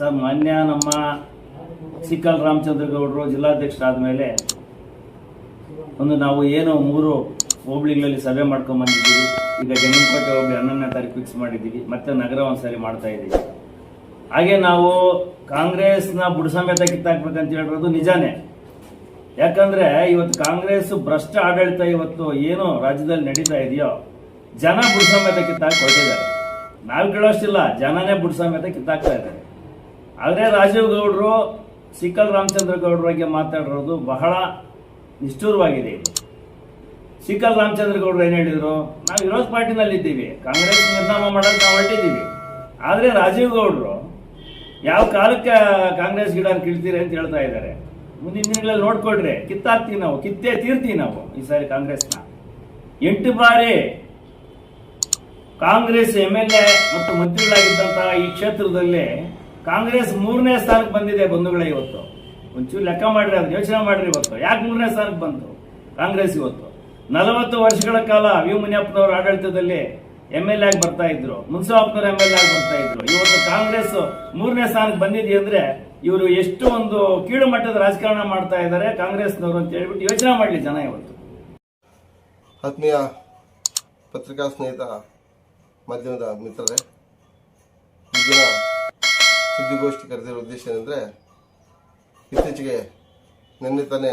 Sir, ಮಾನ್ಯ ನಮ್ಮ sickle Ramachandra ಗೌಡರು ಜಿಲ್ಲಾಧ್ಯಕ್ಷರಾದ ಮೇಲೆ ಒಂದು ನಾವು ಏನು ಮೂರು ಹೋಬಳಿಗಳಲ್ಲಿ ಸಭೆ ಮಾಡ್ಕೊಂಡು ಬಂದಿದ್ದೀವಿ ಈಗ ಜಂಗನಕೋಟೆ ಹೋಬಳಿ ಹನ್ನೊಂದನೇ ತಾರೀಕು ಫಿಕ್ಸ್ ಮಾಡಿದ್ದೀವಿ. ಮತ್ತೆ ನಗರ ಒಂದ್ಸರಿ ಮಾಡ್ತಾ ಇದ್ದೀವಿ. ಹಾಗೆ ನಾವು ಕಾಂಗ್ರೆಸ್ನ ಬುಡ ಸಮೇತ ಕಿತ್ತಾಕ್ಬೇಕಂತ ಹೇಳಿರೋದು ನಿಜಾನೇ. ಯಾಕಂದ್ರೆ ಇವತ್ತು ಕಾಂಗ್ರೆಸ್ ಭ್ರಷ್ಟ ಆಡಳಿತ ಇವತ್ತು ಏನು ರಾಜ್ಯದಲ್ಲಿ ನಡೀತಾ ಇದೆಯೋ, ಜನ ಬುಡ ಸಮೇತ ಕಿತ್ತಾಕ್ ಹೊರಟಿದ್ದಾರೆ ನಾವು ಕೇಳೋಷ್ಟಿಲ್ಲ ಜನನೇ ಬುಡ ಸಮೇತ ಕಿತ್ತಾಕ್ತಾ ಇದ್ದಾರೆ. ಆದರೆ ರಾಜೀವ್ ಗೌಡರು ಸಿಕ್ಕಲ್ ರಾಮಚಂದ್ರ ಗೌಡ್ರ ಬಗ್ಗೆ ಮಾತಾಡಿರೋದು ಬಹಳ ನಿಷ್ಠೂರವಾಗಿದೆ ಇದು ಸಿಕ್ಕಲ್ ರಾಮಚಂದ್ರ ಗೌಡ್ರು ಏನು ಹೇಳಿದ್ರು? ನಾವು ವಿರೋಧ ಪಾರ್ಟಿನಲ್ಲಿದ್ದೀವಿ. ಕಾಂಗ್ರೆಸ್ ನಿರ್ನಾಮ ಮಾಡಕ್ಕೆ ನಾವು ಹೊರಟಿದ್ದೀವಿ. ಆದರೆ ರಾಜೀವ್ ಗೌಡ್ರು ಯಾವ ಕಾಲಕ್ಕೆ ಕಾಂಗ್ರೆಸ್ ಗಿಡ ಕೀಳ್ತೀರಿ ಅಂತ ಹೇಳ್ತಾ ಇದ್ದಾರೆ. ಮುಂದಿನ ದಿನಗಳಲ್ಲಿ ನೋಡ್ಕೊಳ್ರಿ. ಕಿತ್ತಾಕ್ತೀವಿ ನಾವು. ಕಿತ್ತೇ ತೀರ್ತೀವಿ ನಾವು ಈ ಸಾರಿ ಕಾಂಗ್ರೆಸ್ನ. ಎಂಟು ಬಾರಿ ಕಾಂಗ್ರೆಸ್ ಎಂ ಎಲ್ ಎ ಮತ್ತು ಮಂತ್ರಿಗಳಾಗಿದ್ದಂತಹ ಈ ಕ್ಷೇತ್ರದಲ್ಲಿ ಕಾಂಗ್ರೆಸ್ ಮೂರನೇ ಸ್ಥಾನಕ್ಕೆ ಬಂದಿದೆ ಬಂಧುಗಳೇ ಇವತ್ತು. ಒಂಚೂರು ಲೆಕ್ಕ ಮಾಡ್ರಿ ಅದು ಯೋಚನೆ ಮಾಡ್ರಿ ಇವತ್ತು. ಯಾಕೆ ಮೂರನೇ ಸ್ಥಾನಕ್ಕೆ ಬಂತು? ಕಾಂಗ್ರೆಸ್ ಇವತ್ತು. ನಲವತ್ತು ವರ್ಷಗಳ ಕಾಲ ವಿ ಮುನಿಯಪ್ಪನವರು ಆಡಳಿತದಲ್ಲಿ ಎಂ ಎಲ್ ಆಗಿ ಬರ್ತಾ ಇದ್ರು. ಮುನ್ಸಪ್ಪನವ್ರು ಎಂ ಎಲ್ ಆಗಿ ಬರ್ತಾ ಇದ್ರು. ಇವತ್ತು ಕಾಂಗ್ರೆಸ್ ಮೂರನೇ ಸ್ಥಾನಕ್ಕೆ ಬಂದಿದೆ ಅಂದ್ರೆ ಇವರು ಎಷ್ಟು ಒಂದು ಕೀಳು ಮಟ್ಟದ ರಾಜಕಾರಣ ಮಾಡ್ತಾ ಇದ್ದಾರೆ ಕಾಂಗ್ರೆಸ್ನವರು ಅಂತ ಹೇಳ್ಬಿಟ್ಟು ಯೋಚನೆ ಮಾಡಲಿ ಜನ ಇವತ್ತು. ಆತ್ಮೀಯ ಪತ್ರಿಕಾ ಸ್ನೇಹಿತ ಮಾಧ್ಯಮದ ಮಿತ್ರರೇ ಸುದ್ದಿಗೋಷ್ಠಿ ಕರೆದಿರೋ ಉದ್ದೇಶ ಏನಂದರೆ, ಇತ್ತೀಚೆಗೆ ನಿನ್ನೆ ತಾನೇ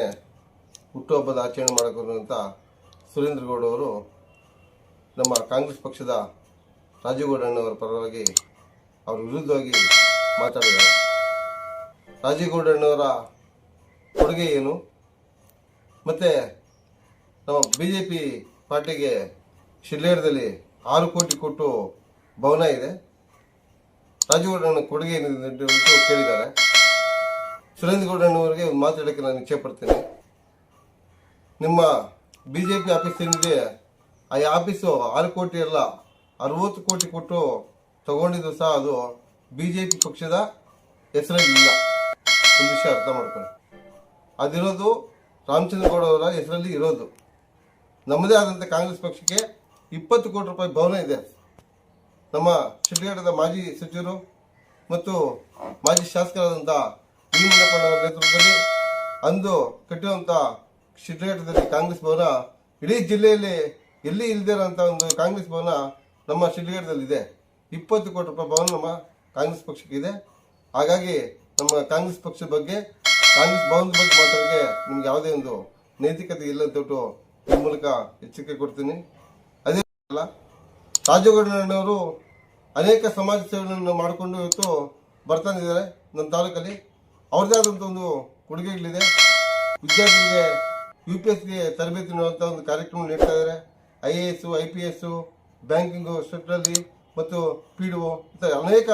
ಹುಟ್ಟುಹಬ್ಬದ ಆಚರಣೆ ಮಾಡಕೊಂಡಿರುವಂಥ ಸುರೇಂದ್ರ ಗೌಡ ಅವರು ನಮ್ಮ ಕಾಂಗ್ರೆಸ್ ಪಕ್ಷದ ರಾಜೀವ್ ಗೌಡಣ್ಣವರ ಪರವಾಗಿ ಅವ್ರ ವಿರುದ್ಧವಾಗಿ ಮಾತಾಡಿದ್ದಾರೆ. ರಾಜೀವ್ ಗೌಡಣ್ಣವರ ಕೊಡುಗೆ ಏನು? ಮತ್ತು ನಮ್ಮ ಬಿ ಜೆ ಪಿ ಪಾರ್ಟಿಗೆ ಶಿಲ್ಲೇರದಲ್ಲಿ ಆರು ಕೋಟಿ ಕೊಟ್ಟು ಭವನ ಇದೆ. ರಾಜಗೌಡನ ಕೊಡುಗೆ ಏನಿದೆ ಅಂತ ಕೇಳಿದ್ದಾರೆ. ಸುರೇಂದ್ರ ಗೌಡಣ್ಣವರಿಗೆ ಒಂದು ಮಾತಾಡೋಕ್ಕೆ ನಾನು ಇಚ್ಛೆ ಪಡ್ತೀನಿ ನಿಮ್ಮ ಬಿ ಜೆ ಪಿ ಆಫೀಸ್ ಏನಿದೆ, ಆ ಆಫೀಸು ಆರು ಕೋಟಿ ಅಲ್ಲ, ಅರವತ್ತು ಕೋಟಿ ಕೊಟ್ಟು ತಗೊಂಡಿದ್ದು ಸಹ ಅದು ಬಿ ಜೆ ಪಿ ಪಕ್ಷದ ಹೆಸರಲ್ಲಿ ಇಲ್ಲ ಒಂದು ವಿಷಯ ಅರ್ಥ ಮಾಡ್ಕೊಳ್ಳಿ. ಅದಿರೋದು ರಾಮಚಂದ್ರ ಗೌಡ ಅವರ ಹೆಸರಲ್ಲಿ ಇರೋದು. ನಮ್ಮದೇ ಆದಂಥ ಕಾಂಗ್ರೆಸ್ ಪಕ್ಷಕ್ಕೆ ಇಪ್ಪತ್ತು ಕೋಟಿ ರೂಪಾಯಿ ಭವನ ಇದೆ. ನಮ್ಮ ಶಿಡ್ಲಘಟ್ಟದ ಮಾಜಿ ಸಚಿವರು ಮತ್ತು ಮಾಜಿ ಶಾಸಕರಾದಂಥ ಭೀಮಣ್ಣಪ್ಪನವರ ನೇತೃತ್ವದಲ್ಲಿ ಅಂದು ಕಟ್ಟಿರುವಂಥ ಶಿಡ್ಲಘಟ್ಟದಲ್ಲಿ ಕಾಂಗ್ರೆಸ್ ಭವನ ಇಡೀ ಜಿಲ್ಲೆಯಲ್ಲಿ ಎಲ್ಲಿ ಇಲ್ಲದೇ ಇರೋಂಥ ಒಂದು ಕಾಂಗ್ರೆಸ್ ಭವನ ನಮ್ಮ ಶಿಡ್ಲಘಟ್ಟದಲ್ಲಿದೆ ಇಪ್ಪತ್ತು ಕೋಟಿ ರೂಪಾಯಿ ಭವನ ನಮ್ಮ ಕಾಂಗ್ರೆಸ್ ಪಕ್ಷಕ್ಕಿದೆ ಹಾಗಾಗಿ ನಮ್ಮ ಕಾಂಗ್ರೆಸ್ ಪಕ್ಷದ ಬಗ್ಗೆ, ಕಾಂಗ್ರೆಸ್ ಭವನದ ಬಗ್ಗೆ ಮಾತಾಡೋಕ್ಕೆ ನಿಮ್ಗೆ ಯಾವುದೇ ಒಂದು ನೈತಿಕತೆ ಇಲ್ಲ ಅಂತ ಈ ಮೂಲಕ ಎಚ್ಚರಿಕೆ ಕೊಡ್ತೀನಿ. ಅದೇ ಅಲ್ಲ ರಾಜಗೌಡನವರು ಅನೇಕ ಸಮಾಜ ಸೇವೆಗಳನ್ನು ಮಾಡಿಕೊಂಡು ಇವತ್ತು ಬರ್ತಾನಿದ್ದಾರೆ ನಮ್ಮ ತಾಲೂಕಲ್ಲಿ ಅವ್ರದ್ದೇ ಆದಂಥ ಒಂದು ಕೊಡುಗೆಗಳಿದೆ. ವಿದ್ಯಾರ್ಥಿಗಳಿಗೆ ಯು ಪಿ ಎಸ್ಗೆ ತರಬೇತಿ ನೀಡುವಂಥ ಒಂದು ಕಾರ್ಯಕ್ರಮ ನೀಡ್ತಾ ಇದ್ದಾರೆ. I A S I P S banking ಸೆಕ್ಟ್ರಲ್ಲಿ ಮತ್ತು ಪಿ ಡಿ ಒ ಇಂಥ ಅನೇಕ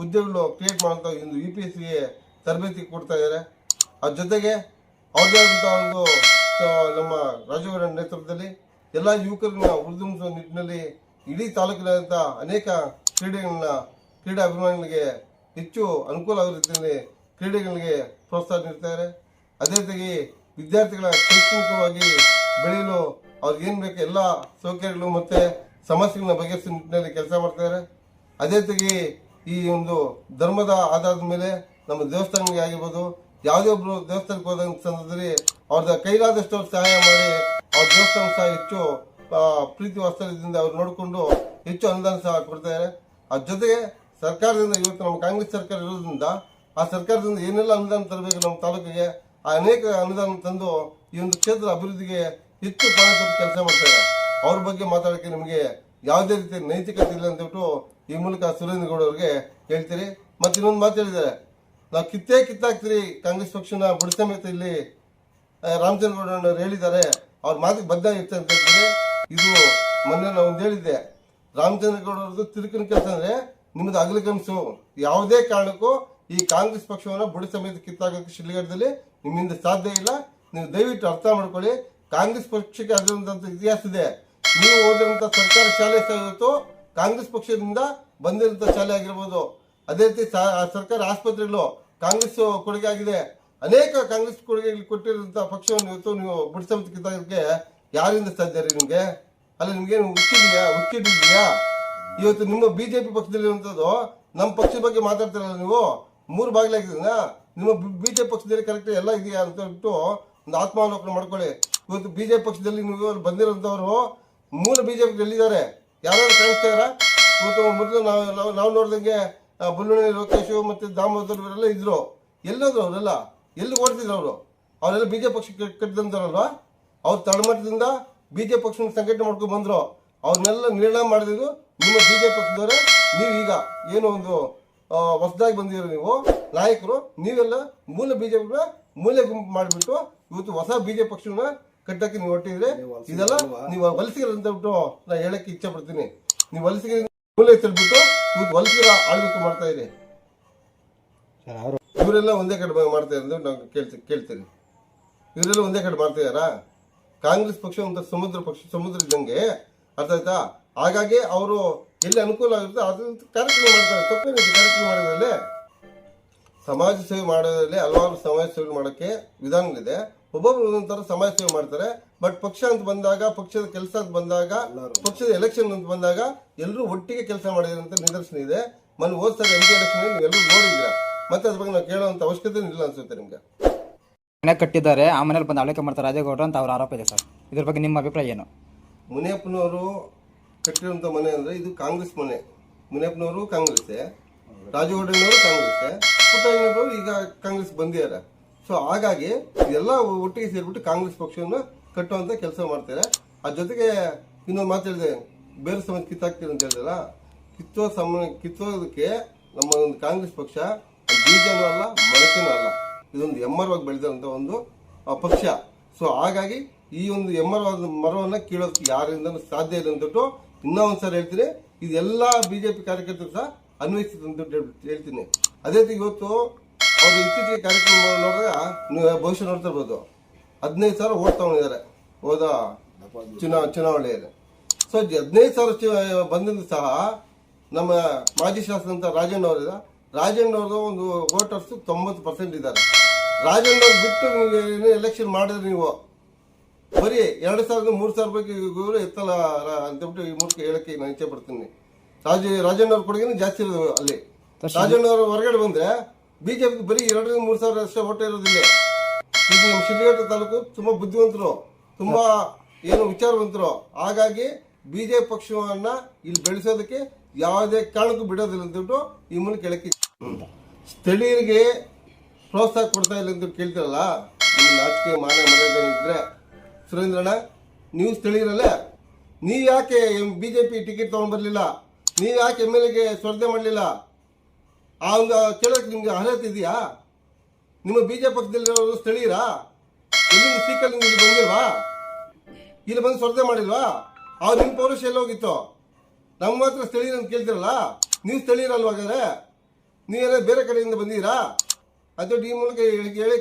ಹುದ್ದೆಗಳು ಕ್ರಿಯೇಟ್ ಮಾಡುವಂಥ ಒಂದು ಯು ಪಿ ಎಸ್ಗೆ ತರಬೇತಿ ಕೊಡ್ತಾ ಇದ್ದಾರೆ. ಅದ್ರ ಜೊತೆಗೆ ಅವ್ರದ್ದೇ ಆದಂಥ ಒಂದು, ನಮ್ಮ ರಾಜಗೌಡ ನೇತೃತ್ವದಲ್ಲಿ ಎಲ್ಲ ಯುವಕರನ್ನ ಉಳಿದುಂಬಿಸುವ ನಿಟ್ಟಿನಲ್ಲಿ ಇಡೀ ತಾಲೂಕಿನಾದ್ಯಂತ ಅನೇಕ ಕ್ರೀಡೆಗಳನ್ನ, ಕ್ರೀಡಾ ಅಭಿಮಾನಿಗಳಿಗೆ ಹೆಚ್ಚು ಅನುಕೂಲ ಆಗೋ ರೀತಿಯಲ್ಲಿ ಕ್ರೀಡೆಗಳಿಗೆ ಪ್ರೋತ್ಸಾಹ ನೀಡ್ತಾರೆ ಅದೇ ರೀತಿಯಾಗಿ ವಿದ್ಯಾರ್ಥಿಗಳ ಶೈಕ್ಷಣಿಕವಾಗಿ ಬೆಳೆಯಲು ಅವ್ರಿಗೆ ಏನು ಬೇಕು ಎಲ್ಲ ಸೌಕರ್ಯಗಳು ಮತ್ತು ಸಮಸ್ಯೆಗಳನ್ನ ಬಗೆಹರಿಸುವ ನಿಟ್ಟಿನಲ್ಲಿ ಕೆಲಸ ಮಾಡ್ತಾರೆ ಅದೇ ರೀತಿಯಾಗಿ ಈ ಒಂದು ಧರ್ಮದ ಆಧಾರದ ಮೇಲೆ ನಮ್ಮ ದೇವಸ್ಥಾನಗಳಿಗೆ ಆಗಿರ್ಬೋದು, ಯಾವುದೇ ಒಬ್ಬರು ದೇವಸ್ಥಾನಕ್ಕೆ ಹೋದಂಥ ಸಂದರ್ಭದಲ್ಲಿ ಅವ್ರದ್ದು ಕೈಲಾದಷ್ಟು ಸಹಾಯ ಮಾಡಿ ಅವ್ರ ದೇವಸ್ಥಾನ ಸಹ ಹೆಚ್ಚು ಪ್ರೀತಿ ವಾಸ್ತವ್ಯದಿಂದ ಅವ್ರು ನೋಡಿಕೊಂಡು ಹೆಚ್ಚು ಅನುದಾನ ಸಹ ಕೊಡ್ತಾರೆ. ಅದ್ರ ಜೊತೆಗೆ ಸರ್ಕಾರದಿಂದ ಇವತ್ತು ನಮ್ಮ ಕಾಂಗ್ರೆಸ್ ಸರ್ಕಾರ ಇರೋದ್ರಿಂದ ಆ ಸರ್ಕಾರದಿಂದ ಏನೆಲ್ಲ ಅನುದಾನ ತರಬೇಕು ನಮ್ಮ ತಾಲೂಕಿಗೆ, ಆ ಅನೇಕ ಅನುದಾನ ತಂದು ಈ ಒಂದು ಕ್ಷೇತ್ರದ ಅಭಿವೃದ್ಧಿಗೆ ಹೆಚ್ಚು ಕೆಲಸ ಮಾಡ್ತಾರೆ. ಅವ್ರ ಬಗ್ಗೆ ಮಾತಾಡೋಕ್ಕೆ ನಿಮಗೆ ಯಾವುದೇ ರೀತಿಯ ನೈತಿಕತೆ ಇಲ್ಲ ಅಂತೇಳ್ಬಿಟ್ಟು ಈ ಮೂಲಕ ಸುರೇಂದ್ರ ಗೌಡ ಅವ್ರಿಗೆ ಹೇಳ್ತೀರಿ. ಮತ್ತೆ ಇನ್ನೊಂದು ಮಾತು ಹೇಳಿದ್ದಾರೆ. ನಾವು ಕಿತ್ತೇ ಕಿತ್ತಾಕ್ತೀರಿ ಕಾಂಗ್ರೆಸ್ ಪಕ್ಷನ ಬುಡ ಸಮೇತ ಇಲ್ಲಿ ರಾಮಚಂದ್ರಗೌಡ ಹೇಳಿದ್ದಾರೆ. ಅವ್ರ ಮಾತಿಗೆ ಬದ್ಧ ಇರುತ್ತೆ ಅಂತ ಹೇಳ್ತಾರೆ. ಇದು ಮೊನ್ನೆ ನಾವು ಒಂದು ಹೇಳಿದ್ದೆ, ರಾಮಚಂದ್ರ ಗೌಡರದ್ದು ತಿರುಕಿನ ಕೆಲಸ ಅಂದ್ರೆ ನಿಮ್ಮದು ಅಗಲ ಕನಸು. ಯಾವುದೇ ಕಾರಣಕ್ಕೂ ಈ ಕಾಂಗ್ರೆಸ್ ಪಕ್ಷವನ್ನು ಬುಡ ಸಮೇತ ಕಿತ್ತಾಗೋಕ್ಕೆ ಶಿಲ್ಗಡದಲ್ಲಿ ನಿಮ್ಮಿಂದ ಸಾಧ್ಯ ಇಲ್ಲ. ನೀವು ದಯವಿಟ್ಟು ಅರ್ಥ ಮಾಡ್ಕೊಳ್ಳಿ, ಕಾಂಗ್ರೆಸ್ ಪಕ್ಷಕ್ಕೆ ಅದರಂತ ಇತಿಹಾಸ ಇದೆ. ನೀವು ಓದಿರುವಂಥ ಸರ್ಕಾರಿ ಶಾಲೆ ಸಹ ಕಾಂಗ್ರೆಸ್ ಪಕ್ಷದಿಂದ ಬಂದಿರುವಂಥ ಶಾಲೆ ಆಗಿರ್ಬೋದು. ಅದೇ ರೀತಿ ಸರ್ಕಾರಿ ಆಸ್ಪತ್ರೆಗಳು ಕಾಂಗ್ರೆಸ್ ಕೊಡುಗೆ ಆಗಿದೆ. ಅನೇಕ ಕಾಂಗ್ರೆಸ್ ಕೊಡುಗೆಗಳು ಕೊಟ್ಟಿರುವಂಥ ಪಕ್ಷವನ್ನು ಇವತ್ತು ನೀವು ಬುಡ ಯಾರಿಂದ ಸಾಧ್ಯ ರೀ ನಿಮ್ಗೆ? ಅಲ್ಲ ನಿಮ್ಗೇನು ಹುಚ್ಚಿದೆಯಾ ಹುಚ್ಚಿದೆಯಾ ಇವತ್ತು ನಿಮ್ಮ ಬಿ ಜೆ ಪಿ ಪಕ್ಷದಲ್ಲಿರುವಂಥದ್ದು ನಮ್ಮ ಪಕ್ಷದ ಬಗ್ಗೆ ಮಾತಾಡ್ತಿರಲ್ಲ ನೀವು? ಮೂರು ಬಾಗಿಲಾಗಿದ್ದೀನ ನಿಮ್ಮ ನಿಮ್ಮ ಜೆ ಪಕ್ಷದಲ್ಲಿ ಕರೆಕ್ಟ್ ಎಲ್ಲ ಇದೆಯಾ ಅಂತ ಹೇಳ್ಬಿಟ್ಟು ಒಂದು ಆತ್ಮಾವಲೋಕನ ಮಾಡ್ಕೊಳ್ಳಿ. ಇವತ್ತು ಬಿ ಜೆ ಪಕ್ಷದಲ್ಲಿ ನೀವು ಬಂದಿರೋಂಥವ್ರು ಮೂಲ ಬಿಜೆಪಿ ಎಲ್ಲಿದ್ದಾರೆ? ಯಾರು ಕಾಣಿಸ್ತಾ ಇದಾರ ಇವತ್ತು ಮೊದಲು ನಾವು ನಾವು ನೋಡಿದಂಗೆ ಬುಲ್ಲುಣಿ ಲೋಕೇಶ್ ಮತ್ತು ದಾಮೋದರ್ ಇವರೆಲ್ಲ ಇದ್ರು. ಎಲ್ಲೋದ್ರು ಅವರೆಲ್ಲ? ಎಲ್ಲಿ ಓಡ್ತಿದ್ರು ಅವರು? ಅವರೆಲ್ಲ ಬಿ ಜೆ ಪಕ್ಷ ಕಟ್ಟಿದಂತವ್ರಲ್ವಾ ಅವ್ರು ತಳಮಟ್ಟದಿಂದ ಜೆ ಪಕ್ಷ ಸಂಘಟನೆ ಮಾಡ್ಕೊಂಡು ಬಂದ್ರು. ಅವ್ರನ್ನೆಲ್ಲ ನಿರ್ಣಯ ಮಾಡಿದ್ರು ನಿಮ್ಮ ಬಿಜೆಪಿ ಪಕ್ಷದವರೇ. ನೀವು ಈಗ ಏನು ಒಂದು ಹೊಸದಾಗಿ ಬಂದಿರೋ ನೀವು ನಾಯಕರು ನೀವೆಲ್ಲ ಮೂಲ ಬಿ ಜೆ ಪಿ ಮೂಲೆ ಗುಂಪು ಮಾಡಿಬಿಟ್ಟು ಇವತ್ತು ಹೊಸ ಬಿ ಜೆ ಪಕ್ಷನ ಕಟ್ಟಕ್ಕೆ ನೀವು ಹೊಟ್ಟಿದ್ರೆ ಇದೆಲ್ಲ ನೀವು ವಲಸಿಗರ ಅಂತ ಬಿಟ್ಟು ನಾ ಹೇಳಕ್ಕೆ ಇಚ್ಛೆ ಪಡ್ತೀನಿ. ನೀವು ವಲಸಿಗರ ಮೂಲೆ ತಳ್ಬಿಟ್ಟು ಇವತ್ತು ವಲಸಿಗರ ಆಳ್ವಿಕೆ ಮಾಡ್ತಾ ಇದೆ ಇವರೆಲ್ಲ ಒಂದೇ ಕಡೆ ಮಾಡ್ತಾ ಇರೋದು ನಾವು ಕೇಳ್ತೀವಿ ಕೇಳ್ತೀನಿ. ಇವರೆಲ್ಲ ಒಂದೇ ಕಡೆ ಮಾಡ್ತಾ ಇದಾರಾ ಕಾಂಗ್ರೆಸ್ ಪಕ್ಷ ಒಂದು ಸಮುದ್ರ ಪಕ್ಷ ಸಮುದ್ರ ಇದ್ದಂಗೆ. ಅರ್ಥ ಆಯ್ತಾ? ಹಾಗಾಗಿ ಅವರು ಎಲ್ಲಿ ಅನುಕೂಲ ಆಗುತ್ತೆ ಅದ್ರ ಕಾರ್ಯಕ್ರಮ ಮಾಡ್ತಾರೆ. ತಪ್ಪೇನಿದೆ ಕಾರ್ಯಕ್ರಮ ಮಾಡೋದ್ರಲ್ಲಿ. ಸಮಾಜ ಸೇವೆ ಮಾಡೋದ್ರಲ್ಲಿ ಹಲವಾರು ಸಮಾಜ ಸೇವೆ ಮಾಡೋಕ್ಕೆ ವಿಧಾನಗಳಿದೆ. ಒಬ್ಬೊಬ್ರು ಒಂದೊಂಥರ ಸಮಾಜ ಸೇವೆ ಮಾಡ್ತಾರೆ. ಬಟ್ ಪಕ್ಷ ಅಂತ ಬಂದಾಗ ಪಕ್ಷದ ಕೆಲಸ ಅಂತ ಬಂದಾಗ ಪಕ್ಷದ ಎಲೆಕ್ಷನ್ ಅಂತ ಬಂದಾಗ ಎಲ್ಲರೂ ಒಟ್ಟಿಗೆ ಕೆಲಸ ಮಾಡಿದಂತ ನಿದರ್ಶನ ಇದೆ. ಮೊನ್ನೆ ಓದ್ತಾರೆ ಎಂ ಪಿ ಎಲೆಕ್ಷನ್ ನೀವು ಎಲ್ಲರೂ ನೋಡಿದ್ದೀರಾ? ಮತ್ತೆ ಅದ್ರ ಬಗ್ಗೆ ನಾವು ಕೇಳುವಂತ ಅವಶ್ಯಕತೆ ಇಲ್ಲ ಅನ್ಸುತ್ತೆ ನಿಮ್ಗೆ. ಮನೆ ಕಟ್ಟಿದ್ದಾರೆ, ಆ ಮನೇಲಿ ಬಂದು ಆಳ್ವಿಕೆ ಮಾಡ್ತಾರೆ ರಾಜೇಗೌಡರು ಅಂತ ಅವ್ರ ಆರೋಪ ಇದೆ ಸರ್. ಇದ್ರ ಬಗ್ಗೆ ನಿಮ್ಮ ಅಭಿಪ್ರಾಯ ಏನು? ಮುನಿಯಪ್ಪನವರು ಕಟ್ಟಿರುವಂತ ಮನೆ ಅಂದ್ರೆ ಇದು ಕಾಂಗ್ರೆಸ್ ಮನೆ. ಮುನಿಯಪ್ಪನವರು ಕಾಂಗ್ರೆಸ್ಸೇ ರಾಜಗೌಡನವರು ಕಾಂಗ್ರೆಸ್ ಪುಟ್ಟಯ್ಯನವರು ಈಗ ಕಾಂಗ್ರೆಸ್ ಬಂದಿದ್ದಾರೆ. ಸೊ ಹಾಗಾಗಿ ಇದೆಲ್ಲ ಒಟ್ಟಿಗೆ ಸೇರಿಬಿಟ್ಟು ಕಾಂಗ್ರೆಸ್ ಪಕ್ಷವನ್ನು ಕಟ್ಟುವಂತ ಕೆಲಸ ಮಾಡ್ತಾರೆ. ಆ ಜೊತೆಗೆ ಇನ್ನೊಂದು ಹೇಳಿದೆ, ಬೇರೆ ಸಮಾಜ ಕಿತ್ತಾಕ್ತೀರಿ ಅಂತ ಹೇಳಿದಲ್ಲ, ಕಿತ್ತೋ ಸಮ, ಕಿತ್ತೋದಕ್ಕೆ ನಮ್ಮ ಒಂದು ಕಾಂಗ್ರೆಸ್ ಪಕ್ಷ ಬೀಜನೂ ಅಲ್ಲ, ಮೊಳಕೆನೂ ಅಲ್ಲ. ಇದೊಂದು ಎಮ್ಮರವಾಗಿ ಬೆಳೆದಂತ ಒಂದು ಪಕ್ಷ. ಸೊ ಹಾಗಾಗಿ ಈ ಒಂದು ಎಮ್ಮರವಾದ ಮರವನ್ನು ಕೀಳೋದಕ್ಕೆ ಯಾರಿಂದ ಸಾಧ್ಯ ಇಲ್ಲ ಅಂದ್ಬಿಟ್ಟು ಇನ್ನೂ ಸಲ ಹೇಳ್ತೀನಿ. ಇದೆಲ್ಲ ಬಿಜೆಪಿ ಕಾರ್ಯಕರ್ತರು ಸಹ ಅನ್ವಯಿಸಿದೆ ಅಂತ ಹೇಳ್- ಹೇಳ್ತೀನಿ. ಅದೇ ರೀತಿ ಇವತ್ತು ಅವರು ಇತ್ತೀಚೆಗೆ ಕಾರ್ಯಕ್ರಮ ನೋಡಿದ್ರೆ ನೀವು ಭವಿಷ್ಯ ನೋಡ್ತಾ ಇರ್ಬೋದು. ಹದಿನೈದು ಸಾವಿರ ಓಟ್ ತಗೊಂಡಿದ್ದಾರೆ. ಹೋದ? ಚುನಾವ ಚುನಾವಣೆಯಲ್ಲಿ. ಸೊ ಹದಿನೈದು ಸಾವಿರ ಚು- ಬಂದಿಂದ ಸಹ ನಮ್ಮ ಮಾಜಿ ಶಾಸಕ ರಾಜಣ್ಣ ಅವರಿದ ರಾಜಣ್ಣ ಅವ್ರದ್ದು ಒಂದು ವೋಟರ್ಸ್ ತೊಂಬತ್ತು ಪರ್ಸೆಂಟ್ ಇದ್ದಾರೆ. ರಾಜೇಂದ್ರ ಅವ್ರು ಬಿಟ್ಟು ನೀವು ಎಲೆಕ್ಷನ್ ಮಾಡಿದ್ರೆ ನೀವು ಬರೀ ಎರಡು ಸಾವಿರದ ಮೂರು ಸಾವಿರ ರೂಪಾಯಿ ಎತ್ತಲ್ಲ ಅಂತಬಿಟ್ಟು ಈ ಮೂಲಕ ಹೇಳಕ್ಕೆ ನಾನು ಇಚ್ಛೆ ಪಡ್ತೀನಿ. ರಾಜ ರಾಜೇಂದ್ರ ಅವ್ರ ಕೊಡುಗೆನೂ ಜಾಸ್ತಿ ಇರೋದು ಅಲ್ಲಿ. ರಾಜಣ್ಣವ್ರ ಹೊರಗಡೆ ಬಂದರೆ ಬಿ ಜೆ ಪಿ ಬರೀ ಎರಡರಿಂದ ಮೂರು ಸಾವಿರ ಅಷ್ಟೇ ಓಟ ಇರೋದಿಲ್ಲ ಈಗ ನಮ್ಮ ಶಿಡ್ಲಘಟ್ಟ ತಾಲೂಕು ತುಂಬ ಬುದ್ಧಿವಂತರು ತುಂಬ ಏನು ವಿಚಾರವಂತರು. ಹಾಗಾಗಿ ಬಿ ಜೆ ಪಕ್ಷವನ್ನು ಇಲ್ಲಿ ಬೆಳೆಸೋದಕ್ಕೆ ಯಾವುದೇ ಕಾರಣಕ್ಕೂ ಬಿಡೋದಿಲ್ಲ ಅಂದ್ಬಿಟ್ಟು ಈ ಮೂಲಕ ಹೇಳಕ್ಕೆ ಸ್ಥಳೀಯರಿಗೆ ಪ್ರೋತ್ಸಾಹ ಕೊಡ್ತಾ ಇಲ್ಲ ಅಂತ ಕೇಳ್ತಿರಲ್ಲ ನಿಮ್ಮ ನಾಚಿಕೆ ಮಾನ ಮರ್ಯಾದೆ ಇದ್ರೆ. ಸುರೇಂದ್ರಣ್ಣ, ನೀವು ಸ್ಥಳೀಯರಲ್ಲ? ನೀ ಯಾಕೆ ಬಿ ಜೆ ಪಿ ಟಿಕೆಟ್ ತೊಗೊಂಡ್ಬರ್ಲಿಲ್ಲ? ನೀವು ಯಾಕೆ ಎಂ ಎಲ್ ಎಗೆ ಸ್ಪರ್ಧೆ ಮಾಡಲಿಲ್ಲ? ಆ ಒಂದು ಕೇಳೋಕ್ಕೆ ನಿಮಗೆ ಅರ್ಹತೆ ಇದೆಯಾ? ನಿಮ್ಮ ಬಿ ಜೆ ಪಕ್ಷದಲ್ಲಿರೋರು ಸ್ಥಳೀಯರಾ? ಇಲ್ಲಿ ಸ್ಪೀಕರ್ ನಿಮಗೆ ಬಂದಿಲ್ವಾ? ಇಲ್ಲಿ ಬಂದು ಸ್ಪರ್ಧೆ ಮಾಡಿಲ್ವಾ? ಅವ್ರು ನಿಮ್ಮ ಪೌರುಷ ಎಲ್ಲ ಹೋಗಿತ್ತು ನಮ್ಮ ಮಾತ್ರ ಸ್ಥಳೀಯರು ಅಂತ ಕೇಳ್ತಿರಲ್ಲ? ನೀವು ಸ್ಥಳೀಯರಲ್ವಾ ಹಾಗಾದ್ರೆ? ನೀವೇನಾದ್ರು ಬೇರೆ ಕಡೆಯಿಂದ ಬಂದಿರಾ ಅದು ಈ ಮೂಲಕ ಹೇಳಿ ಹೇಳಿ